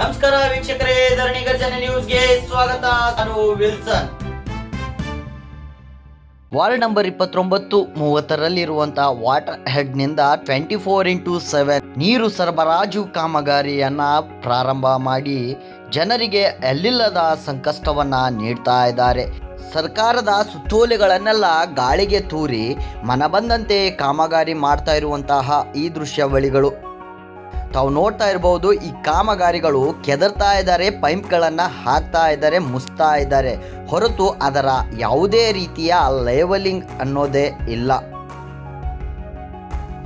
ನಮಸ್ಕಾರ ವೀಕ್ಷಕರೇ, ಧರಣಿ ಗರ್ಜನೆ ನ್ಯೂಸ್ಗೆ ಸ್ವಾಗತ, ನಾನು ವಿಲ್ಸನ್. ವಾರ್ಡ್ ನಂಬರ್ ಇಪ್ಪತ್ತೊಂಬತ್ತು, ಮೂವತ್ತರಲ್ಲಿರುವಂತಹ ವಾಟರ್ ಹೆಡ್ನಿಂದ ಟ್ವೆಂಟಿ ಫೋರ್ ಇಂಟು ಸೆವೆನ್ ನೀರು ಸರಬರಾಜು ಕಾಮಗಾರಿಯನ್ನ ಪ್ರಾರಂಭ ಮಾಡಿ ಜನರಿಗೆ ಎಲ್ಲಿಲ್ಲದ ಸಂಕಷ್ಟವನ್ನ ನೀಡ್ತಾ ಇದ್ದಾರೆ. ಸರ್ಕಾರದ ಸುತ್ತೋಲೆಗಳನ್ನೆಲ್ಲ ಗಾಳಿಗೆ ತೂರಿ ಮನಬಂದಂತೆ ಕಾಮಗಾರಿ ಮಾಡ್ತಾ ಇರುವಂತಹ ಈ ದೃಶ್ಯಾವಳಿಗಳು. ತಾವು ನೋಡ್ತಾ ಇರಬಹುದು ಈ ಕಾಮಗಾರಿಗಳು ಕೆದರ್ತಾ ಇದ್ದಾರೆ, ಪೈಪ್ಗಳನ್ನು ಹಾಕ್ತಾ ಇದ್ದಾರೆ ಮುಸ್ತಾ ಇದ್ದಾರೆ. ಹೊರತು ಅದರ ಯಾವುದೇ ರೀತಿಯ ಲೇವಲಿಂಗ್ ಅನ್ನೋದೇ ಇಲ್ಲ.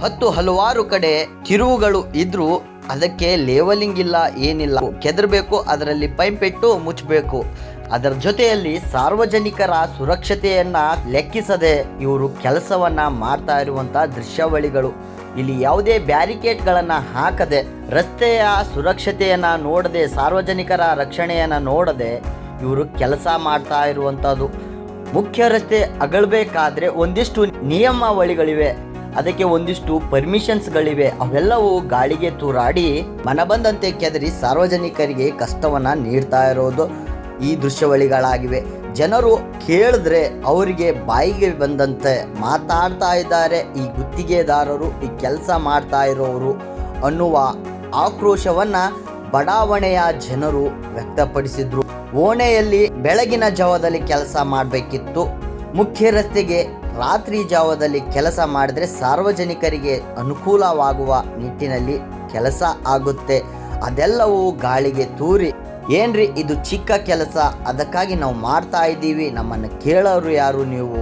ಹತ್ತು ಹಲವಾರು ಕಡೆ ತಿರುವುಗಳು ಇದ್ರೂ ಅದಕ್ಕೆ ಲೇವಲಿಂಗ್ ಇಲ್ಲ, ಏನಿಲ್ಲ. ಕೆದರ್ಬೇಕು, ಅದರಲ್ಲಿ ಪೈಪ್ ಇಟ್ಟು ಮುಚ್ಚಬೇಕು ಅದರ ಜೊತೆಯಲ್ಲಿ ಸಾರ್ವಜನಿಕರ ಸುರಕ್ಷತೆಯನ್ನ ಲೆಕ್ಕಿಸದೆ ಇವರು ಕೆಲಸವನ್ನ ಮಾಡ್ತಾ ಇರುವಂತಹ ದೃಶ್ಯಾವಳಿಗಳು. ಇಲ್ಲಿ ಯಾವುದೇ ಬ್ಯಾರಿಕೇಡ್ಗಳನ್ನು ಹಾಕದೆ, ರಸ್ತೆಯ ಸುರಕ್ಷತೆಯನ್ನು ನೋಡದೆ, ಸಾರ್ವಜನಿಕರ ರಕ್ಷಣೆಯನ್ನು ನೋಡದೆ ಇವರು ಕೆಲಸ ಮಾಡ್ತಾ ಇರುವಂಥದ್ದು ಮುಖ್ಯ ರಸ್ತೆ ಅಗಳಬೇಕಾದ್ರೆ ಒಂದಿಷ್ಟು ನಿಯಮಾವಳಿಗಳಿವೆ. ಅದಕ್ಕೆ ಒಂದಿಷ್ಟು ಪರ್ಮಿಷನ್ಸ್ಗಳಿವೆ ಅವೆಲ್ಲವೂ ಗಾಳಿಗೆ ತೂರಾಡಿ ಮನಬಂದಂತೆ ಕೆದರಿ ಸಾರ್ವಜನಿಕರಿಗೆ ಕಷ್ಟವನ್ನ ನೀಡ್ತಾ ಇರೋದು ಈ ದೃಶ್ಯಾವಳಿಗಳಾಗಿವೆ. ಜನರು ಕೇಳಿದ್ರೆ ಅವರಿಗೆ ಬಾಯಿಗೆ ಬಂದಂತೆ ಮಾತಾಡ್ತಾ ಇದ್ದಾರೆ. ಈ ಗುತ್ತಿಗೆದಾರರು, ಈ ಕೆಲಸ ಮಾಡ್ತಾ ಇರೋರು ಅನ್ನುವ ಆಕ್ರೋಶವನ್ನ ಬಡಾವಣೆಯ ಜನರು ವ್ಯಕ್ತಪಡಿಸಿದ್ರು. ಓಣೆಯಲ್ಲಿ ಬೆಳಗಿನ ಜಾವದಲ್ಲಿ ಕೆಲಸ ಮಾಡಬೇಕಿತ್ತು. ಮುಖ್ಯ ರಸ್ತೆಗೆ ರಾತ್ರಿ ಜಾವದಲ್ಲಿ ಕೆಲಸ ಮಾಡಿದ್ರೆ ಸಾರ್ವಜನಿಕರಿಗೆ ಅನುಕೂಲವಾಗುವ ನಿಟ್ಟಿನಲ್ಲಿ ಕೆಲಸ ಆಗುತ್ತೆ. ಅದೆಲ್ಲವೂ ಗಾಳಿಗೆ ತೂರಿ. ಏನ್ರಿ ಇದು ಚಿಕ್ಕ ಕೆಲಸ? ಅದಕ್ಕಾಗಿ ನಾವು ಮಾಡ್ತಾ ಇದ್ದೀವಿ. ನಮ್ಮನ್ನು ಕೇಳೋರು ಯಾರು ನೀವು?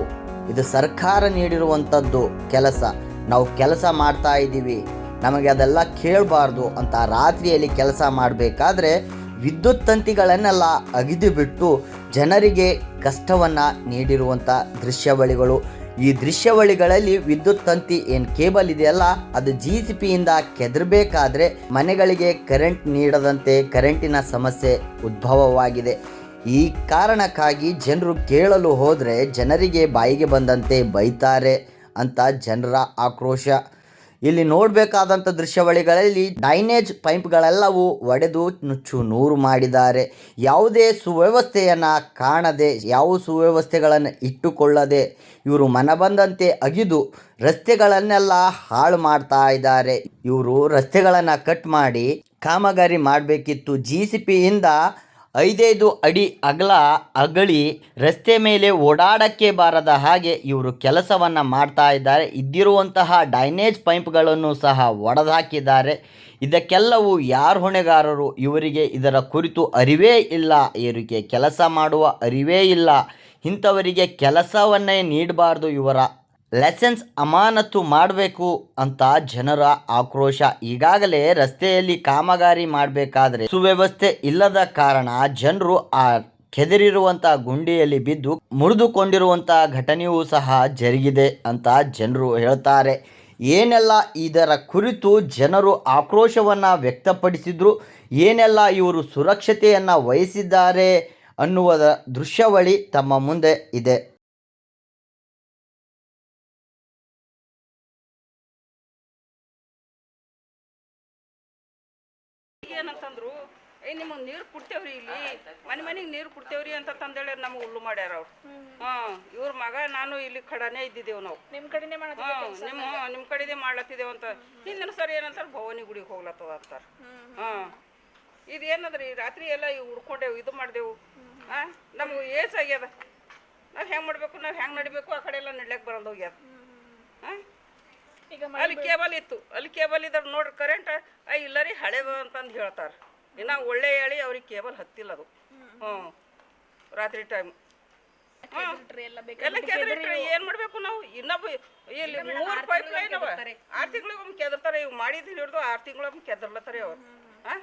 ಇದು ಸರ್ಕಾರ ನೀಡಿರುವಂಥದ್ದು ಕೆಲಸ. ನಾವು ಕೆಲಸ ಮಾಡ್ತಾ ಇದ್ದೀವಿ. ನಮಗೆ ಅದೆಲ್ಲ ಕೇಳಬಾರ್ದು ಅಂತ ರಾತ್ರಿಯಲ್ಲಿ ಕೆಲಸ ಮಾಡಬೇಕಾದ್ರೆ ವಿದ್ಯುತ್ ತಂತಿಗಳನ್ನೆಲ್ಲ ಅಗಿದು ಬಿಟ್ಟು ಜನರಿಗೆ ಕಷ್ಟವನ್ನು ನೀಡಿರುವಂಥ ದೃಶ್ಯಾವಳಿಗಳು. ಈ ದೃಶ್ಯಾವಳಿಗಳಲ್ಲಿ ವಿದ್ಯುತ್ ತಂತಿ ಏನು ಕೇಬಲ್ ಇದೆಯಲ್ಲ, ಅದು ಜಿ ಸಿ ಪಿಯಿಂದ ಕೆದರಬೇಕಾದ್ರೆ ಮನೆಗಳಿಗೆ ಕರೆಂಟ್ ನೀಡದಂತೆ ಕರೆಂಟಿನ ಸಮಸ್ಯೆ ಉದ್ಭವವಾಗಿದೆ. ಈ ಕಾರಣಕ್ಕಾಗಿ ಜನರು ಕೇಳಲು ಹೋದರೆ ಜನರಿಗೆ ಬಾಯಿಗೆ ಬಂದಂತೆ ಬೈತಾರೆ ಅಂತ ಜನರ ಆಕ್ರೋಶ. ಇಲ್ಲಿ ನೋಡಬೇಕಾದಂಥ ದೃಶ್ಯಾವಳಿಗಳಲ್ಲಿ ಡೈನೇಜ್ ಪೈಪ್ಗಳೆಲ್ಲವೂ ಒಡೆದು ನುಚ್ಚು ನೂರು ಮಾಡಿದ್ದಾರೆ. ಯಾವುದೇ ಸುವ್ಯವಸ್ಥೆಯನ್ನು ಕಾಣದೆ, ಯಾವ ಸುವ್ಯವಸ್ಥೆಗಳನ್ನು ಇಟ್ಟುಕೊಳ್ಳದೆ ಇವರು ಮನಬಂದಂತೆ ಅಗಿದು ರಸ್ತೆಗಳನ್ನೆಲ್ಲ ಹಾಳು ಮಾಡ್ತಾ ಇದ್ದಾರೆ. ಇವರು ರಸ್ತೆಗಳನ್ನು ಕಟ್ ಮಾಡಿ ಕಾಮಗಾರಿ ಮಾಡಬೇಕಿತ್ತು. ಜಿ ಸಿ ಪಿಯಿಂದ ಐದೈದು ಅಡಿ ಅಗಲ ಅಗಳಿ ರಸ್ತೆ ಮೇಲೆ ಓಡಾಡಕ್ಕೆ ಬಾರದ ಹಾಗೆ ಇವರು ಕೆಲಸವನ್ನು ಮಾಡ್ತಾ ಇದ್ದಾರೆ. ಇದ್ದಿರುವಂತಹ ಡೈನೇಜ್ ಪೈಪ್ಗಳನ್ನು ಸಹ ಒಡೆದಾಕಿದ್ದಾರೆ. ಇದಕ್ಕೆಲ್ಲವೂ ಯಾರು ಹೊಣೆಗಾರರು? ಇವರಿಗೆ ಇದರ ಕುರಿತು ಅರಿವೇ ಇಲ್ಲ. ಇವರಿಗೆ ಕೆಲಸ ಮಾಡುವ ಅರಿವೇ ಇಲ್ಲ. ಇಂಥವರಿಗೆ ಕೆಲಸವನ್ನೇ ನೀಡಬಾರ್ದು ಇವರ ಲೈಸೆನ್ಸ್ ಅಮಾನತು ಮಾಡಬೇಕು ಅಂತ ಜನರ ಆಕ್ರೋಶ ಈಗಾಗಲೇ ರಸ್ತೆಯಲ್ಲಿ ಕಾಮಗಾರಿ ಮಾಡಬೇಕಾದ್ರೆ ಸುವ್ಯವಸ್ಥೆ ಇಲ್ಲದ ಕಾರಣ ಜನರು ಆ ಕೆದರಿರುವಂತಹ ಗುಂಡಿಯಲ್ಲಿ ಬಿದ್ದು ಮುರಿದುಕೊಂಡಿರುವಂತಹ ಘಟನೆಯೂ ಸಹ ಜರುಗಿದೆ ಅಂತ ಜನರು ಹೇಳ್ತಾರೆ. ಏನೆಲ್ಲ ಇದರ ಕುರಿತು ಜನರು ಆಕ್ರೋಶವನ್ನು ವ್ಯಕ್ತಪಡಿಸಿದ್ರು, ಏನೆಲ್ಲ ಇವರು ಸುರಕ್ಷತೆಯನ್ನು ವಹಿಸಿದ್ದಾರೆ ಅನ್ನುವ ದೃಶ್ಯಾವಳಿ ತಮ್ಮ ಮುಂದೆ ಇದೆ ಏನಂತಂದ್ರು ಏ ನಿಮಗೆ ನೀರು ಕೊಡ್ತೇವ್ರಿ ಇಲ್ಲಿ ಮನೆ ಮನೆಗೆ ನೀರು ಕೊಡ್ತೇವ್ರಿ ಅಂತ ತಂದೇಳಿ ನಮಗೆ ಹುಲ್ಲು ಮಾಡ್ಯಾರ ಅವ್ರು. ಹಾಂ ಇವ್ರ ಮಗ ನಾನು ಇಲ್ಲಿ ಕಡನೆ ಇದ್ದಿದ್ದೇವು ನಾವು. ನಿಮ್ ಕಡೆನೇ ಮಾಡೋದು ಹಾಂ ನಿಮ್ಮ ನಿಮ್ಮ ಕಡೆದೇ ಮಾಡ್ಲತ್ತಿದ್ದೇವೆ ಅಂತ. ಹಿಂದಿನ ಸರಿ ಏನಂತಾರೆ ಭವಾನಿ ಗುಡಿಗೆ ಹೋಗ್ಲತ್ತದ ಅಂತಾರೆ. ಹಾಂ ಇದು ಏನಂದ್ರಿ ರಾತ್ರಿ ಎಲ್ಲ ಈ ಹುಡ್ಕೊಂಡೇವು ಇದು ಮಾಡ್ದೇವು. ಹಾಂ ನಮ್ಗೆ ಏಸ್ ಆಗ್ಯದ. ನಾವು ಹೆಂಗೆ ಮಾಡಬೇಕು ನಾವು ಹೆಂಗೆ ನಡಿಬೇಕು ಆ ಕಡೆ ಎಲ್ಲ ನಡ್ಲಕ್ ಬರೋದು ಹೋಗ್ಯದ. ಹಾಂ ಅಲ್ಲಿ ಕೇಬಲ್ ಇತ್ತು ಅಲ್ಲಿ ಕೇಬಲ್ ಇದ್ರ ನೋಡ್ರಿ ಕರೆಂಟ್ ಇಲ್ಲ ರೀ ಹಳೇದು ಅಂತಂದು ಹೇಳ್ತಾರೆ. ಇನ್ನ ಒಳ್ಳೆ ಹೇಳಿ ಅವ್ರಿಗೆ ಕೇಬಲ್ ಹತ್ತಿಲ್ಲ ಅದು. ಹ್ಞೂ ರಾತ್ರಿ ಟೈಮ್ ಎಲ್ಲ ಕೆದರಿಟ್ರೆ ಏನು ಮಾಡಬೇಕು ನಾವು? ಇನ್ನೊಬ್ಬ ಇಲ್ಲಿ ಮೂರು ಪೈಪ್ ಲೈನ್ ಅವ. ಆರು ತಿಂಗಳಿಗೊಮ್ಮೆ ಕೆದರ್ತಾರೆ. ಇವ್ ಮಾಡಿದ್ ಹಿಡಿದು ಆರು ತಿಂಗಳಿಗೊಮ್ಮೆ ಕೆದರ್ಲತ್ತಾರೆ ಅವ್ರು. ಹಾಂ?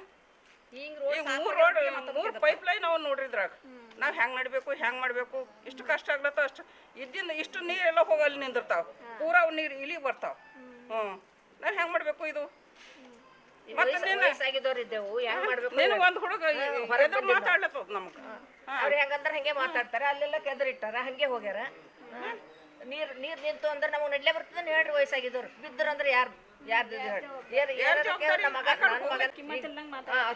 ಈಗ ಮೂರು ರೋಡ್ ಮೂರು ಪೈಪ್ ಲೈನ್ ಅವ ನೋಡ್ರಿ ಇದ್ರಾಗ. ನಾವು ಹೆಂಗೆ ನಡಿಬೇಕು ಹೆಂಗೆ ಮಾಡಬೇಕು ಇಷ್ಟು ಕಷ್ಟ ಆಗ್ಲತ್ತ ಅಷ್ಟು. ಇದ್ದಿಂದ ಇಷ್ಟು ನೀರೆಲ್ಲ ಹೋಗಿ ಅಲ್ಲಿ ನಿಂದಿರ್ತಾವ. ಪೂರ ನೀರು ಇಲ್ಲಿಗೆ ಬರ್ತಾವ. ಹ್ಞೂ ನಾವು ಹೆಂಗೆ ಮಾಡಬೇಕು ಇದು? ಮತ್ತೆ ನೀನು ವಯಸ್ಸಾಗಿದ್ದವ್ರು ಇದ್ದೆವು ಹೆಂಗ್ ಮಾಡ್ಬೇಕು ನೀನು ಒಂದು ಹುಡುಗ ಎದುರು ಮಾತಾಡ್ಲತ್ತದ ನಮ್ಗೆ. ಅವ್ರು ಹೆಂಗಂದ್ರ ಹಂಗೆ ಮಾತಾಡ್ತಾರ. ಅಲ್ಲೆಲ್ಲ ಕೆದರಿಟ್ಟಾರ ಹಂಗೆ ಹೋಗ್ಯಾರ. ನೀರ್ ನೀರ್ ನಿಂತು ಅಂದ್ರೆ ನಮಗೆ ನಡ್ಲೆ ಬರ್ತದ ಹೇಳ್ರಿ ವಯಸ್ಸಾಗಿದ್ದವ್ರು. ಬಿದ್ದರು ಅಂದ್ರೆ ಯಾರು ಯಾರ್ದು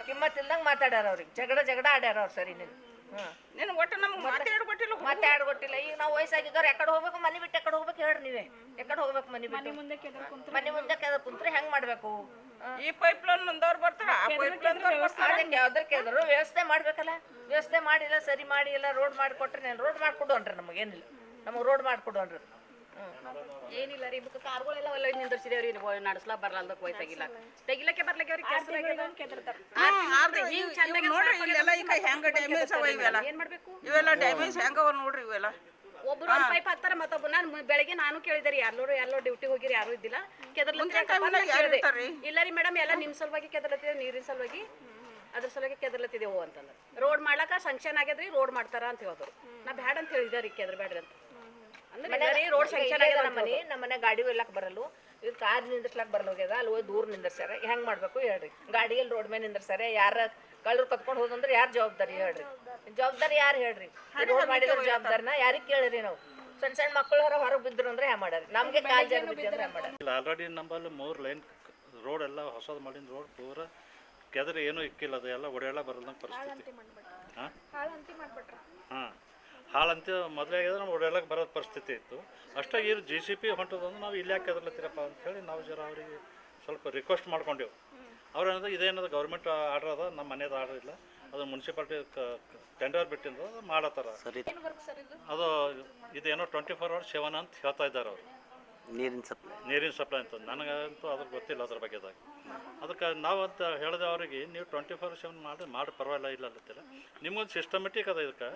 ಕಿಮ್ಮತ್ ಇಲ್ದಂಗ್ ಮಾತಾಡ್ಯಾರ ಅವ್ರಿಗೆ. ಜಗಳ ಜಗಳ ಆಡ್ಯಾರ ಅವ್ರು ಸರಿ ನೀನು ನಿನ್ ಒಟ್ಟು ನಮ್ಗೆ ಮಾತಾಡಿ ಕೊಟ್ಟಿಲ್ಲ ಮತ್ತೆ ಕೊಟ್ಟಿಲ್ಲ ಈಗ ನಾವು ವಯಸ್ಸಾಗಿದ್ದವ್ರು ಎಕಡೆ ಹೋಗ್ಬೇಕು ಮನೆ ಬಿಟ್ಟು ಎಕಡೆ ಹೋಗ್ಬೇಕು ಹೇಳ್ರಿ ನೀವೇ. ಎಕಡೆ ಹೋಗ್ಬೇಕು ಮನೆ ಮನೆ ಮುಂದೆ ಮನೆ ಮುಂದೆ ಕೆದ ಕುಂತ್ರೆ ಹೆಂಗ್ ಮಾಡ್ಬೇಕು? ಈ ಪೈಪ್ ಲೈನ್ ಮುಂದವ್ರು ಬರ್ತಾರ ಆ ಪೈಪ್ ಲೈನ್ ಅದಕ್ಕೆ ಯಾವ್ದಕ್ಕೆ ಕೇಳಿದ್ರು ವ್ಯವಸ್ಥೆ ಮಾಡ್ಬೇಕಲ್ಲ. ವ್ಯವಸ್ಥೆ ಮಾಡಿಲ್ಲ ಸರಿ ಮಾಡಿ ಎಲ್ಲ ರೋಡ್ ಮಾಡಿಕೊಟ್ರೆ ನಾನು ರೋಡ್ ಮಾಡಿ ಅನ್ರಿ ನಮಗೇನಿಲ್ಲ. ನಮಗೆ ರೋಡ್ ಮಾಡಿ ಅನ್ರಿ ಏನಿಲ್ಲ ರೀ ಬುಕ್ ಕಾರ್ಗಳೆಲ್ಲ ಒಳ್ಳೆ ನಿಂದಿರ್ಸಿದೇವ್ರಿ ನಡ್ಸ್ಲಾ ಬರ್ಲಾರ್ದಕ್ ವಯಸ್ಸಾಗಿಲ್ಲ ತೆಗಿಲಕ್ಕೆ ಬರ್ಲಕ್ಕೆ ಅವ್ರಿಗೆ ಕೆಲ್ಸ ಕೆದರ್ತಾರ. ನೋಡ್ರಿ ಇಲ್ಲೆಲ್ಲ ಈಗ ಹೆಂಗ ಡ್ಯಾಮೇಜ್ ಅವ ಇವೆಲ್ಲ. ಏನ್ ಮಾಡ್ಬೇಕು? ಇವೆಲ್ಲ ಡ್ಯಾಮೇಜ್ ಹೆಂಗವ ನೋಡ್ರಿ ಇವೆಲ್ಲ. ಒಬ್ರು ಒಂದ್ ಪೈಪ್ ಹಾಕ್ತಾರ ಮತ್ತೊಬ್ಬ ನಾನು ಬೆಳಗ್ಗೆ ನಾನು ಕೇಳಿದೆ ರೀ ಎಲ್ಲರೂ ಎಲ್ಲೋ ಡ್ಯೂಟಿ ಹೋಗಿರಿ ಯಾರು ಇದ್ದಿಲ್ಲ. ಇರ್ತಾರ್ರಿ? ಇಲ್ಲ ರೀ ಮೇಡಮ್ ಎಲ್ಲ ನಿಮ್ ಸಲುವಾಗಿ ಕೆದರ್ಲತ್ತಿದೆ ನೀರಿನ ಸಲುವಾಗಿ. ಅದ್ರ ಸಲುವಾಗಿ ಕೆದರ್ಲತ್ತಿದೆವು ಅಂತಂದ್ರೆ. ರೋಡ್ ಮಾಡ್ಲಾಕ ಸಂಕ್ಷನ್ ಆಗ್ಯದ್ರಿ ರೋಡ್ ಮಾಡ್ತಾರ ಅಂತ ಹೇಳಿದ್ರು. ನಾ ಬ್ಯಾಡ ಅಂತ ಹೇಳಿದಾರೆ ರೀ ಕೆದ್ರ ಬ್ಯಾಡ್ರಿ ಅಂತ. ಅಂದ್ರೆ ರೋಡ್ ಸಂಕ್ಷನ್ ಆಗ್ಯದ ನಮ್ಮ ಮನೆ ನಮ್ಮ ಮನೆ ಗಾಡಿ ಒಯ್ಲಕ್ ಬರಲ್ಲ. ಇದು ಕಾರ್ ನಿಂದ್ರಸ್ಲಾಕ್ ಬರಲ್ಲ ಹೋಗ್ಯದ? ಅಲ್ಲಿ ಹೋಗಿ ದೂರ ನಿಂದ್ರಸ್ಯಾರ. ಹೆಂಗ್ ಮಾಡ್ಬೇಕು ಹೇಳ್ರಿ. ಗಾಡಿಯಲ್ಲಿ ರೋಡ್ ಮೇಲೆ ನಿಂದ್ರಸ್ಯಾರ. ಯಾರ ಕಳ್ಳರು ಕತ್ಕೊಂಡು ಹೋದಂದ್ರೆ ಯಾರು ಜವಾಬ್ದಾರಿ ಹೇಳ್ರಿ? ಜವಾಬ್ದಾರಿ ಯಾರು ಹೇಳ್ರಿ? ರೋಡ್ ಮಾಡಿದ್ರ ಜವಾಬ್ದಾರಿನ ಯಾರಿಗೆ ಕೇಳಿರಿ ನಾವು? ಸಣ್ಣ ಸಣ್ಣ ಮಕ್ಕಳು ಹೊರಗೆ ಬಿದ್ರು ಅಂದ್ರೆ ಹ್ಯಾ ಮಾಡ್ಯಾರ. ನಮ್ಗೆ ಕಾಲ್ ಜಾಗ ಬಿದ್ದು ಅಂದ್ರೆ ಹ್ಯಾ ಮಾಡ್ಯಾರ. ಇಲ್ಲ ಆಲ್ರೆಡಿ ನಂಬಲ್ಲಿ ಮೂರು ಲೈನ್ ರೋಡ್ ಎಲ್ಲ ಹೊಸದು ಮಾಡಿದ ರೋಡ್ ಪೂರ ಕೆದ್ರೆ ಏನೂ ಇಕ್ಕಿಲ್ಲ ಅದು. ಎಲ್ಲ ಒಡೆಯಲ್ಲ ಬರಲ್ಲ ಪರಿಸ್ಥಿತಿ. ಹಾಂ ಹಾಂ. ಹಾಳಂತ ಮೊದಲೇ ಆಗಿದ್ರೆ ನಾವು ಒಡೆಯಲ್ಲಕ್ಕೆ ಬರೋ ಪರಿಸ್ಥಿತಿ ಇತ್ತು. ಅಷ್ಟಾಗಿ ಇರು ಜಿ ಸಿ ಪಿ ಹೊಂಟದಂದ್ರೆ ನಾವು ಇಲ್ಲಿ ಯಾಕೆ ಕೆದರ್ಲತ್ತೀರಪ್ಪ ಅಂಥೇಳಿ ನಾವು ಜರ ಅವರಿಗೆ ಸ್ವಲ್ಪ ರಿಕ್ವೆಸ್ಟ್ ಮಾಡ್ಕೊಂಡೆವು. ಅವ್ರು ಏನದು ಇದೇನದು ಗೌರ್ಮೆಂಟ್ ಆರ್ಡರ್ ಅದ ನಮ್ಮ ಮನೇದು ಆರ್ಡರ್ ಇಲ್ಲ. ಅದು ಮುನ್ಸಿಪಾಲ್ಟಿ ಟೆಂಡರ್ ಬಿಟ್ಟಿಂದ ಅದು ಮಾಡತ್ತಾರ. ಅದು ಇದೇನೋ ಟ್ವೆಂಟಿ ಫೋರ್ ಅವರ್ಸ್ ಸೆವೆನ್ ಅಂತ ಹೇಳ್ತಾ ಇದ್ದಾರೆ ಅವರು. ನೀರಿನ ಸಪ್ಲೈ ನೀರಿನ ಸಪ್ಲೈ ಅಂತ. ನನಗಂತೂ ಅದ್ರ ಗೊತ್ತಿಲ್ಲ ಅದ್ರ ಬಗ್ಗೆದಾಗ ಅದಕ್ಕೆ ನಾವು ಅಂತ ಹೇಳಿದೆ ಅವ್ರಿಗೆ, ನೀವು ಟ್ವೆಂಟಿ ಫೋರ್ ಸೆವೆನ್ ಮಾಡಿ ಮಾಡಿ ಪರವಾಗಿಲ್ಲ, ಇಲ್ಲ ಅಲ್ಲತ್ತಿಲ್ಲ ನಿಮ್ಗೊಂದು ಸಿಸ್ಟಮೆಟಿಕ್ ಅದ ಇದಕ್ಕೆ.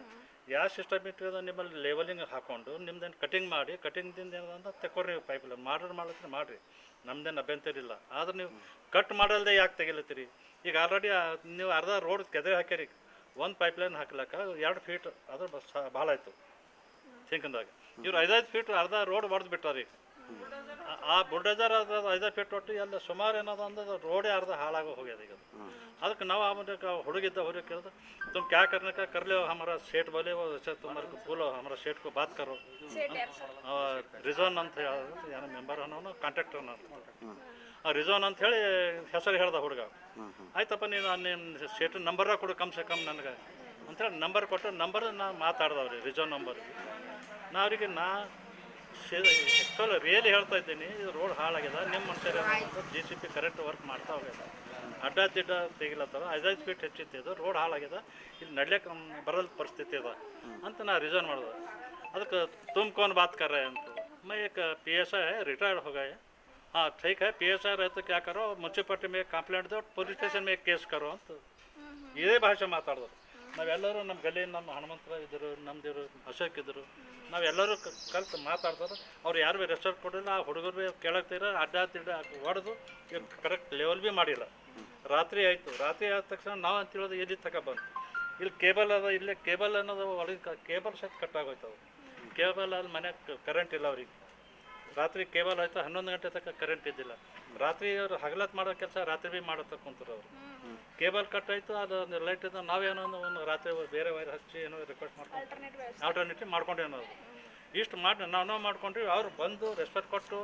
ಯಾವ ಸಿಸ್ಟಮೆಟಿಕ್ ಅದ, ನಿಮ್ಮಲ್ಲಿ ಲೆವೆಲಿಂಗ್ ಹಾಕೊಂಡು, ನಿಮ್ದೇನು ಕಟಿಂಗ್ ಮಾಡಿ ಕಟಿಂಗ್ದಿಂದ ಏನದ ಪೈಪ್ ಲೈನ್ ಮಾಡ್ರಿ ಮಾಡ್ಲತ್ತೀರಿ, ಮಾಡಿರಿ. ನಮ್ದೇನು ಅಭ್ಯಂತರ ಇಲ್ಲ. ಆದ್ರೆ ನೀವು ಕಟ್ ಮಾಡಲ್ದೆ ಯಾಕೆ ತೆಗಿಲತ್ತೀರಿ? ಈಗ ಆಲ್ರೆಡಿ ನೀವು ಅರ್ಧ ರೋಡ್ ಕೆದರಿ ಹಾಕ್ಯಾರಿ. ಒಂದು ಪೈಪ್ಲೈನ್ ಹಾಕ್ಲಕ್ಕ ಎರಡು ಫೀಟ್ ಅದು ಬಸ್ ಭಾಳ ಆಯಿತು. ಸಿಂಕಂದಾಗ. ಇವ್ರು ಐದೈದು ಫೀಟ್ ಅರ್ಧ ರೋಡ್ ಹೊಡೆದು ಈಗ ಆ ಬುಲ್ಡೋಜರ್ ಅದ್ರ ಫೀಟ್ ಒಟ್ಟು ಎಲ್ಲ ಸುಮಾರು ಏನದ ಅಂದ್ರೆ ರೋಡೇ ಅರ್ಧ ಹಾಳಾಗಿ ಹೋಗ್ಯದ ಈಗ ಅದಕ್ಕೆ ನಾವು ಆಮೇಲೆ ಹುಡುಗಿದ್ದ ಹುಡುಗ ಕೇಳಿದ ತುಮ್ ಕ್ಯಾ ಕರ್ನಕ ಕರ್ಲೆ ಹಮರ ಸೇಟ್ ಬಲೆ ತುಮಾರ ಫೂಲ್ ಹಮರ ಸೇಟ್ ಕೋ ಬಾತ್ ಕರೋ. ರಿಜೋನ್ ಅಂತ ಹೇಳಿದ್ರೆ ಏನೋ ಮೆಂಬರ್ ಅನ್ನೋನು ಕಾಂಟ್ಯಾಕ್ಟರ್ ಅನ್ನೋ ಆ ರಿಜೋನ್ ಅಂತ ಹೇಳಿ ಹೆಸರು ಹೇಳ್ದ ಹುಡುಗ. ಆಯ್ತಪ್ಪ ನೀನು ನಿಮ್ಮ ಸೇಟ್ ನಂಬರ ಕೊಡು ಕಮ್ ಸೆ ಕಮ್ ನನಗೆ. ಅಂತೇಳಿ ನಂಬರ್ ಕೊಟ್ಟು ನಂಬರ್ ನಾ ಮಾತಾಡ್ದವ್ರಿ ರಿಜೋನ್ ನಂಬರ್. ನಾ ಅವರಿಗೆ ನಾ ಆ್ಯಕ್ಚುಲ್ ರಿಯಲಿ ಹೇಳ್ತಾ ಇದ್ದೀನಿ ಇದು ರೋಡ್ ಹಾಳಾಗ್ಯದ ನಿಮ್ಮ ಮನುಷ್ಯರು G C P correct work ಮಾಡ್ತಾ ಹೋಗ್ಯದ ಅಡ್ಡ ದಿಡ್ಡ ತೆಗಿಲತ್ತದ ಐದೈದು ಫೀಟ್ ಹೆಚ್ಚಿತ್ತು ಇದು ರೋಡ್ ಹಾಳಾಗ್ಯದ ಇಲ್ಲಿ ನಡ್ಲಿಕ್ಕೆ ಬರಲ್ ಪರಿಸ್ಥಿತಿ ಅದ ಅಂತ ನಾ ರಿಸರ್ವ್ ಮಾಡಿದೆ ಅದಕ್ಕೆ तुम कौन बात कर रहे हैं ಅಂತ मैं एक पी एस आई है रिटायर्ड हो गए हाँ ठीक है पी एस आई रहे तो क्या करो ಮುನ್ಸಿಪಾಲ್ಟಿ ಮೇಲೆ ಕಂಪ್ಲೇಂಟ್ ದೋ ಪೊಲೀಸ್ ಸ್ಟೇಷನ್ ಮೇಲೆ ಕೇಸ್ ಕರೋ ಅಂತ ಇದೇ ಭಾಷೆ ಮಾತಾಡಿದ್ರು ನಾವೆಲ್ಲರೂ ನಮ್ಮ ಗಲ್ಲಿ ನಮ್ಮ ಹನುಮಂತರ ಇದ್ದರು ನಮ್ದಿರು ಅಶೋಕ್ ಇದ್ದರು. ನಾವೆಲ್ಲರೂ ಕಲ್ತು ಮಾತಾಡ್ತಾರೆ. ಅವ್ರು ಯಾರು ಭೀ ರೆಸ್ಟೋರ್ ಕೊಡಿಲ್ಲ ಆ ಹುಡುಗರು ಭೀ ಕೇಳಕ್ತೀರ ಅಡ್ಡ ತಿಡ್ಡ ಹೊಡೆದು ಕರೆಕ್ಟ್ ಲೆವೆಲ್ ಭೀ ಮಾಡಿಲ್ಲ. ರಾತ್ರಿ ಆಯಿತು. ರಾತ್ರಿ ಆದ ತಕ್ಷಣ ನಾವು ಅಂತ ಹೇಳೋದು ಎಲ್ಲಿ ತಕ ಬಂತು ಇಲ್ಲಿ ಕೇಬಲ್ ಅದ, ಇಲ್ಲೇ ಕೇಬಲ್ ಅನ್ನೋದು ಒಳಗೆ ಕೇಬಲ್ ಸಹಿತ ಕಟ್ಟಾಗೋಯ್ತವು. ಕೇಬಲ್ ಅಲ್ಲಿ ಮನ್ಯಾಗ ಕರೆಂಟ್ ಇಲ್ಲ ಅವ್ರಿಗೆ. ರಾತ್ರಿ ಕೇಬಲ್ ಆಯ್ತು, ಹನ್ನೊಂದು ಗಂಟೆ ತನಕ ಕರೆಂಟ್ ಇದ್ದಿಲ್ಲ. ರಾತ್ರಿ ಅವ್ರು ಹಗಲತ್ ಮಾಡೋ ಕೆಲಸ ರಾತ್ರಿ ಭೀ ಮಾಡತ್ತ ಕುಂತರು ಅವರು. ಕೇಬಲ್ ಕಟ್ ಆಯಿತು ಅದು ಒಂದು ಲೈಟ್ ಇದ್ದ ನಾವೇನೋ ಒಂದು ಒಂದು ರಾತ್ರಿ ಬೇರೆ ವೈರ್ ಹಚ್ಚಿ ಏನೋ ರಿಕ್ವೆಸ್ಟ್ ಮಾಡ್ಕೊಂಡು ಆಲ್ಟರ್ನೇಟಿವ್ ಮಾಡ್ಕೊಂಡೇನೋ ಅದು. ಇಷ್ಟು ಮಾಡಿ ನಾವು ನಾವು ಮಾಡ್ಕೊಂಡ್ರಿ ಅವ್ರು ಬಂದು ರೆಸ್ಪೆಕ್ಟ್ ಕೊಟ್ಟು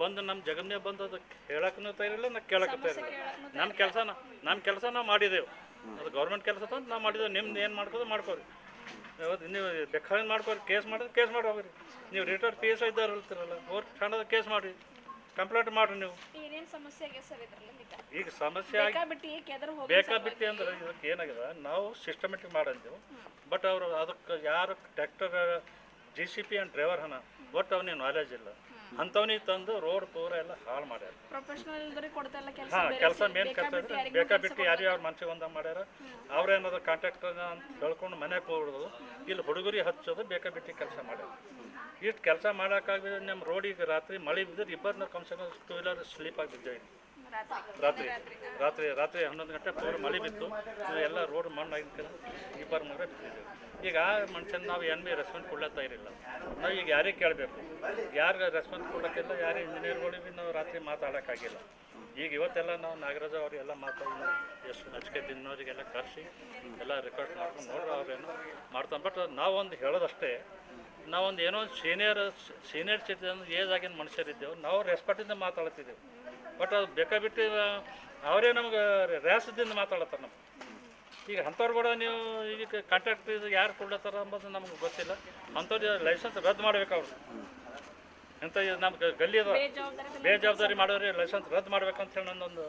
ಬಂದು ನಮ್ಮ ಜಗನ್ನೇ ಬಂದು ಅದು ಹೇಳಕ್ಕೂ ತಯಾರಿಲ್ಲ ನಾ ಕೇಳಕ್ಕೂ ತಯಾರಿಲ್ಲ ನನ್ನ ಕೆಲಸ ನಮ್ಮ ಕೆಲಸ ನಾವು ಮಾಡಿದೆವು. ಅದು ಗೌರ್ಮೆಂಟ್ ಕೆಲಸ ಅಂತ ನಾವು ಮಾಡಿದೆವು. ನಿಮ್ದು ಏನು ಮಾಡ್ಕೋದು ಮಾಡ್ಕೋರಿ. ನೀವು ಬೇಕಾದ್ರೆ ಮಾಡ್ಕೋರಿ. ಕೇಸ್ ಮಾಡಿದ್ರೆ ಕೇಸ್ ಮಾಡಿ ಹೋಗ್ರಿ ನೀವು ರಿಟೈರ್ಡ್ ಪಿ ಎಸ್ ಐ ಇದ್ದವ್ರು ಇರ್ತೀರಲ್ಲ ಅವ್ರು ಠಾಣದ ಕೇಸ್ ಮಾಡಿ ಕಂಪ್ಲೇಂಟ್ ಮಾಡ್ರಿ ನೀವು. ಏನೇನ್ ಸಮಸ್ಯೆ ಆಗ್ಯದ ಸರ್ ಇದ್ರಲ್ಲ ಈಗ ಸಮಸ್ಯೆ ಆಗಿ ಬೇಕಾಬಿಟ್ಟಿ ಹೋಗಿ ಬೇಕಾಬಿಟ್ಟಿ ಅಂದ್ರೆ ಇದಕ್ಕೆ ಏನಾಗಿದೆ ನಾವು ಸಿಸ್ಟಮೆಟಿಕ್ ಮಾಡಂದೆವು ಬಟ್ ಅವರು ಅದಕ್ಕೆ ಯಾರು tractor J C B and driver ಹನ ಬಟ್ ಅವನಿಗೆ ನಾಲೆಜ್ ಇಲ್ಲ. ಅಂಥವ್ನಿಗೆ ತಂದು ರೋಡ್ ಪೂರ ಎಲ್ಲ ಹಾಳು ಮಾಡ್ಯಾರ. ಪ್ರೊಫೆಷನಲ್ ಇಲ್ದರಿ ಕೊಡ್ತಲ್ಲ ಕೆಲಸ ಹಾಂ ಕೆಲಸ ಮೇನ್ ಕೆಲಸ ಬೇಕಾಬಿಟ್ಟು ಯಾರಿಗೆ ಅವ್ರ ಮನ್ಸಿಗೆ ಒಂದ ಮಾಡ್ಯಾರ ಅವ್ರೇನಾದ್ರು ಕಾಂಟ್ರಾಕ್ಟರ್ ಅಂತ ಹೇಳ್ಕೊಂಡು ಮನೆಗೆ ಹೋಗ್ಬಿಡೋದು. ಇಲ್ಲಿ ಹುಡುಗರಿಗೆ ಹಚ್ಚೋದು ಬೇಕಾಬಿಟ್ಟು ಕೆಲಸ ಮಾಡ್ಯಾರ. ಇಷ್ಟು ಕೆಲಸ ಮಾಡೋಕ್ಕಾಗದೆ ನಮ್ಮ ರೋಡಿಗೆ ರಾತ್ರಿ ಮಳೆ ಬಿದ್ದರೆ ಇಬ್ಬರನ್ನ ಕಮ್ಸೆ ಕಮ್ ಟೂ ವೀಲರ್ ಸ್ಲೀಪ್ ಆಗಿ ಬಿದ್ದೇವೆ ರಾತ್ರಿ ರಾತ್ರಿ ರಾತ್ರಿ ಹನ್ನೊಂದು ಗಂಟೆ ಪೂರ ಮಳೆ ಬಿತ್ತು. ಎಲ್ಲ ರೋಡ್ ಮಣ್ಣಾಗಿನ ಇಬ್ಬರು ಮಗ ಬಿದ್ದಿದ್ದೇವೆ. ಈಗ ಆ ಮನುಷ್ಯನ ನಾವು ಏನು ಬಿ ರೆಸ್ಪಾನ್ಸ್ ಕೊಡ್ಲತ್ತಾ ಇರಲಿಲ್ಲ ನಾವು ಈಗ ಯಾರಿಗೆ ಕೇಳಬೇಕು. ಯಾರಿಗೆ ರೆಸ್ಪಾನ್ಸ್ ಕೊಡೋಕ್ಕಿಲ್ಲ ಯಾರು ಇಂಜಿನಿಯರ್ಗಳಿಗೆ ನಾವು ರಾತ್ರಿ ಮಾತಾಡೋಕ್ಕಾಗಿಲ್ಲ. ಈಗ ಇವತ್ತೆಲ್ಲ ನಾವು ನಾಗರಾಜ ಅವರಿಗೆಲ್ಲ ಮಾತಾಡಿ, ಎಷ್ಟು ನಚಿಕೆ ತಿನ್ನೋರಿಗೆಲ್ಲ ಕರೆಸಿ, ಎಲ್ಲ ರೆಕಾರ್ಡ್ ಮಾಡ್ಕೊಂಡು ನೋಡ್ರಿ ಅವ್ರೇನು ಮಾಡ್ತಾನೆ. ಬಟ್ ನಾವೊಂದು ಹೇಳೋದಷ್ಟೇ ನಾವೊಂದು ಏನೋ ಸೀನಿಯರ್ ಸೀನಿಯರ್ ಸಿಟಿಸನ್ ಏಜ್ ಆಗಿನ ಮನುಷ್ಯರಿದ್ದೆವು ನಾವು ರೆಸ್ಪೆಕ್ಟಿಂದ ಮಾತಾಡ್ತಿದ್ದೆವು. ಬಟ್ ಅದು ಬೇಕಾಬಿಟ್ಟು ಅವರೇ ನಮ್ಗೆ ರ್ಯಾಸದಿಂದ ಮಾತಾಡತ್ತಾರೆ ನಮ್ಗೆ. ಈಗ ಅಂಥವ್ರು ಕೂಡ ನೀವು ಈಗ ಕಾಂಟ್ರಾಕ್ಟ್ ಇದು ಯಾರು ಕೊಡ್ಲತ್ತಾರ ಅಂಬೋದು ನಮ್ಗೆ ಗೊತ್ತಿಲ್ಲ. ಅಂಥವ್ರು ಲೈಸೆನ್ಸ್ ರದ್ದು ಮಾಡ್ಬೇಕು ಅವ್ರು. ಇಂಥ ಇದು ನಮ್ಗೆ ಗಲ್ಲಿ ಬೇಜವಾಬ್ದಾರಿ ಮಾಡೋರಿ ಲೈಸೆನ್ಸ್ ರದ್ದು ಮಾಡ್ಬೇಕಂತ ಹೇಳಿ ನನ್ನೊಂದು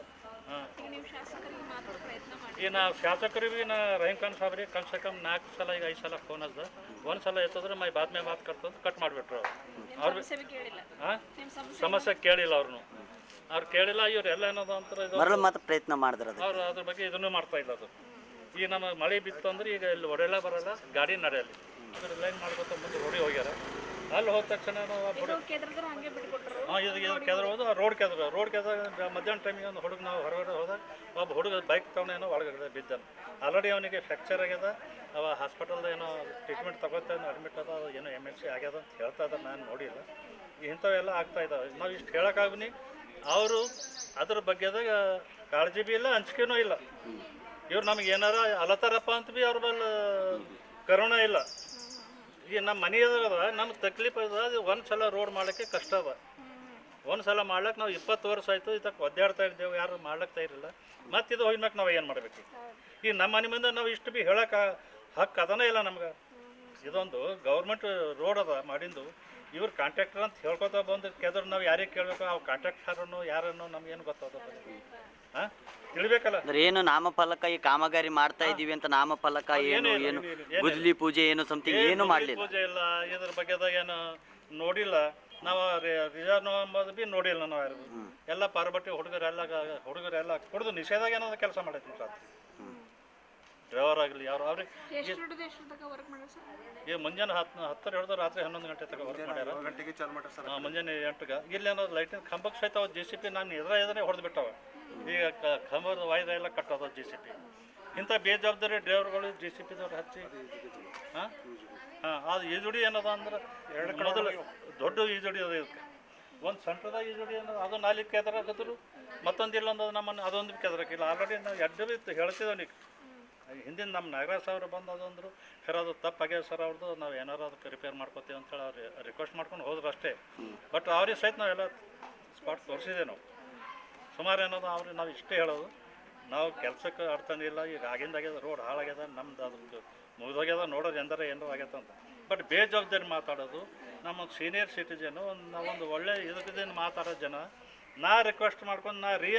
ಈಗ ನೀವು ಶಾಸಕರಿಗೆ ಮಾತಾಡೋ ಪ್ರಯತ್ನ ಮಾಡಿ. ಈ ನಾ ಶಾಸಕರಿಗೆ ನಾ ರಹೀಮ್ ಖಾನ್ ಸಾಬ್ರಿಗೆ ಕಮ್ ಸೆ ಕಮ್ ನಾಲ್ಕು ಸಲ ಈಗ ಐದು ಸಲ ಫೋನ್ ಅದ ಒಂದು ಸಲ ಎತ್ತಂದ್ರೆ ಮೈ ಬಾದ್ ಮೇಲೆ ಮಾತು ಕರ್ತಂದು ಕಟ್ ಮಾಡಿಬಿಟ್ರು ಅವ್ರು. ಹಾಂ? ಸಮಸ್ಯೆ ಕೇಳಿಲ್ಲ ಅವ್ರನ್ನು ಅವ್ರು ಕೇಳಿಲ್ಲ ಇವ್ರು ಎಲ್ಲ ಏನದ ಅಂತಾರೆ ಇದು. ಮರಳು ಮತ್ತೆ ಪ್ರಯತ್ನ ಮಾಡಿದ್ರೆ ಅವ್ರು ಅದ್ರ ಬಗ್ಗೆ ಇದನ್ನು ಮಾಡ್ತಾ ಇಲ್ಲ ಅದು. ಈಗ ನಮ್ಮ ಮಳೆ ಬಿತ್ತು ಅಂದ್ರೆ ಈಗ ಇಲ್ಲಿ ಹೊಡೆಯಲ್ಲ ಬರಲ್ಲ ಗಾಡಿ ನಡೆಯಲ್ಲ. ಅದ್ರ ಲೈನ್ ಮಾಡ್ಕೊತ ಮುಂದೆ ಓಡಿ ಹೋಗ್ಯಾರ. ಅಲ್ಲಿ ಹೋದ ತಕ್ಷಣ ಹಾಂ ಇದು ಇದು ಕೆದ್ರ ಹೋದ ರೋಡ್ ಕೆದ್ರ ರೋಡ್ ಕೆದ್ರ ಮಧ್ಯಾಹ್ನ ಟೈಮಿಗೆ ಒಂದು ಹುಡುಗ ನಾವು ಹೊರಗಡೆ ಹೋದಾಗ ಒಬ್ಬ ಹುಡುಗ ಬೈಕ್ ತೊಗೊಂಡೇನೋ ಒಳಗಡೆ ಬಿದ್ದ ಆಲ್ರೆಡಿ ಅವನಿಗೆ ಫ್ರ್ಯಾಕ್ಚರ್ ಆಗ್ಯದ. ಅವ ಹಾಸ್ಪಿಟಲ್ದ ಏನೋ ಟ್ರೀಟ್ಮೆಂಟ್ ತಗೋತಾನೆ ಅಡ್ಮಿಟ್ ಅದ ಏನೋ ಎಂ ಎಲ್ ಸಿ ಆಗ್ಯದ ಅಂತ ಹೇಳ್ತಾ ಇದ್ದಾರೆ ನಾನು ನೋಡಿಲ್ಲ. ಇಂಥವೆಲ್ಲ ಆಗ್ತಾ ಇದ್ದಾವೆ. ನಾವು ಇಷ್ಟು ಹೇಳೋಕ್ಕಾಗ್ನಿ ಅವರು ಅದ್ರ ಬಗ್ಗೆದಾಗ ಕಾಳಜಿ ಬಿ ಇಲ್ಲ ಅಂಜಿಕೆನೂ ಇಲ್ಲ. ಇವ್ರು ನಮ್ಗೆ ಏನಾರ ಅಲತಾರಪ್ಪ ಅಂತ ಬಿ ಅವ್ರ ಮೇಲೆ ಕರೋನಾ ಇಲ್ಲ. ಈಗ ನಮ್ಮ ಮನೆ ಅದ, ನಮ್ಗೆ ತಕ್ಲೀಫ್ ಅದ ಅದು ಒಂದು ಸಲ ರೋಡ್ ಮಾಡೋಕ್ಕೆ ಕಷ್ಟ ಅದ. ಒಂದು ಸಲ ಮಾಡ್ಲಕ್ಕೆ ನಾವು ಇಪ್ಪತ್ತು ವರ್ಷ ಆಯಿತು ಇದಕ್ಕೆ ಒದ್ದಾಡ್ತಾ ಇದ್ದೇವೆ, ಯಾರು ಮಾಡ್ಲಕ್ಕೆ ಇರಲಿಲ್ಲ ಮತ್ತು ಇದು ಹೋಗಿ ನಾವು ಏನು ಮಾಡಬೇಕು? ಈಗ ನಮ್ಮ ಮನೆ ಮುಂದೆ ನಾವು ಇಷ್ಟು ಬಿ ಹೇಳಕ್ಕೆ ಹಕ್ಕು ಅದನೇ ಇಲ್ಲ ನಮ್ಗೆ. ಇದೊಂದು ಗೌರ್ಮೆಂಟ್ ರೋಡ್ ಅದ ಮಾಡಿಂದು. ಇವ್ರು ಕಾಂಟ್ರಾಕ್ಟರ್ ಅಂತ ಹೇಳ್ಕೊತಾ ಬಂದು ಕೆದ್ರು ನಾವು ಯಾರಿಗೆ ಕೇಳಬೇಕು ಆ ಕಾಂಟ್ರಾಕ್ಟರನ್ನು ಯಾರನ್ನು ನಮ್ಗೇನು ಗೊತ್ತಾಗ ತಿಳಿಬೇಕಲ್ಲ ಅಂದ್ರೆ ಏನು ನಾಮಫಲಕ ಈ ಕಾಮಗಾರಿ ಮಾಡ್ತಾ ಇದೀವಿ ಅಂತ ನಾಮಫಲಕ ಏನು ಏನು. ಗುದ್ಲಿ ಪೂಜೆ ಏನು ಸಮಥಿಂಗ್ ಏನು ಮಾಡ್ಲಿಲ್ಲ? ಪೂಜೆ ಇಲ್ಲ ಇದ್ರ ಬಗ್ಗೆದಾಗ ಏನು ನೋಡಿಲ್ಲ. ನಾವು ರಿಸರ್ವ್ ಅಂಬೋದು ಬಿ ನೋಡಿಲ್ಲ ನಾವು ಯಾರು ಎಲ್ಲ ಪಾರ್ಬಟ್ಟಿ ಹುಡುಗರೆಲ್ಲ ಹುಡುಗರೆಲ್ಲ ಕುಡಿದು ನಿಷೇಧಾಗ ಏನಾದ್ರು ಕೆಲಸ ಮಾಡೈತಿ ಸರ್ ಡ್ರೈವರ್ ಆಗಲಿ ಯಾರು ಅವ್ರಿ? ಎಷ್ಟು ದುಡ್ಡು ಎಷ್ಟು ತನಕ ವರ್ಕ್ ಮಾಡಿ ಸರ್? ಈ ಮುಂಜಾನೆ ಹತ್ತು ಹತ್ತರ ಹಿಡಿದು ರಾತ್ರಿ ಹನ್ನೊಂದು ಗಂಟೆ ತಗ ವರ್ಕ್ ಮಾಡ್ಯಾರ. ಗಂಟೆಗೆ ಚಾಲು ಸರ್. ಮುಂಜಾನೆ ಎಂಟಕ್ಕೆ ಇಲ್ಲಿ ಏನೋ ಲೈಟಿನ ಕಂಬಕ್ಕೆ ಸಹಿತ ಜೆ ಸಿ ಪಿ ನಾನು ಎದುರ ಎದುರೇ ಹೊಡೆದು ಬಿಟ್ಟವ. ಈಗ ಕ- ವಾಯ್ದೆ ಎಲ್ಲ ಕಟ್ಟೋದು ಜಿ ಸಿ ಪಿ ಇಂಥ ಬೇಜವಾಬ್ದಾರಿ ಡ್ರೈವರ್ಗಳು ಜಿ ಸಿ ಪಿದವ್ರು ಹಚ್ಚಿ ಹಾಂ? ಹಾಂ ಅದು ಈಜುಡಿ ಏನದ ಅಂದ್ರೆ ಎರಡು ಕಡೆ ದೊಡ್ಡ ಈಜುಡಿ ಅದ ಇದಕ್ಕೆ. ಒಂದು ಸಣ್ಣದಾಗ ಈಜುಡಿ ಅನ್ನೋದು ಅದು ನಾಲ್ಕು ಕೆದರಾಕತ್ರು ಮತ್ತೊಂದು ಇಲ್ಲ ಅನ್ನೋದು ನಮ್ಮನ್ನು ಅದೊಂದು ಕೆದರಾಕಿಲ್ಲ ಆಲ್ರೆಡಿ ನಾವು ಎಡ್ಡು ಇತ್ತು ಹೇಳ್ತಿದ್ದೇವೆ ನೀವು ಹಿಂದಿನ ನಮ್ಮ ನಾಗರಾಜ್ ಸಾವಿರ ಬಂದು ಅದಂದ್ರು ಖರೆ ಅದು ತಪ್ಪಾಗ್ಯಾವ ಸರ್ ಅವ್ರದ್ದು ನಾವು ಏನಾರು ಅದಕ್ಕೆ ರಿಪೇರ್ ಮಾಡ್ಕೋತೀವಿ ಅಂತೇಳಿ ಅವ್ರು ರಿಕ್ವೆಸ್ಟ್ ಮಾಡ್ಕೊಂಡು ಹೋದ್ರು ಅಷ್ಟೇ. ಬಟ್ ಅವ್ರಿಗೆ ಸಹಿತ ನಾವೆಲ್ಲ ಸ್ಪಾಟ್ ತೋರಿಸಿದೆ ನಾವು. ಸುಮಾರು ಏನದು ಅವ್ರಿಗೆ ನಾವು ಇಷ್ಟೇ ಹೇಳೋದು. ನಾವು ಕೆಲಸಕ್ಕೆ ಅರ್ಥನೇ ಇಲ್ಲ, ಈಗ ಆಗಿಂದಾಗ್ಯದ ರೋಡ್ ಹಾಳಾಗ್ಯದ, ನಮ್ದು ಅದ್ರದ್ದು ಮುಗಿದೋಗ್ಯದ ನೋಡೋದು ಎಂದರೆ ಏನೋ ಆಗ್ಯದ ಅಂತ. ಬಟ್ ಬೇಜವಾಬ್ದಾರಿ ಮಾತಾಡೋದು, ನಮ್ಮ ಸೀನಿಯರ್ ಸಿಟಿಜನು ಒಂದು ನಾವೊಂದು ಒಳ್ಳೆ ಇದಕ್ಕಿದ್ದೇನು ಮಾತಾಡೋ ಜನ, ನಾ ರಿಕ್ವೆಸ್ಟ್ ಮಾಡ್ಕೊಂಡು ನಾ ರೀ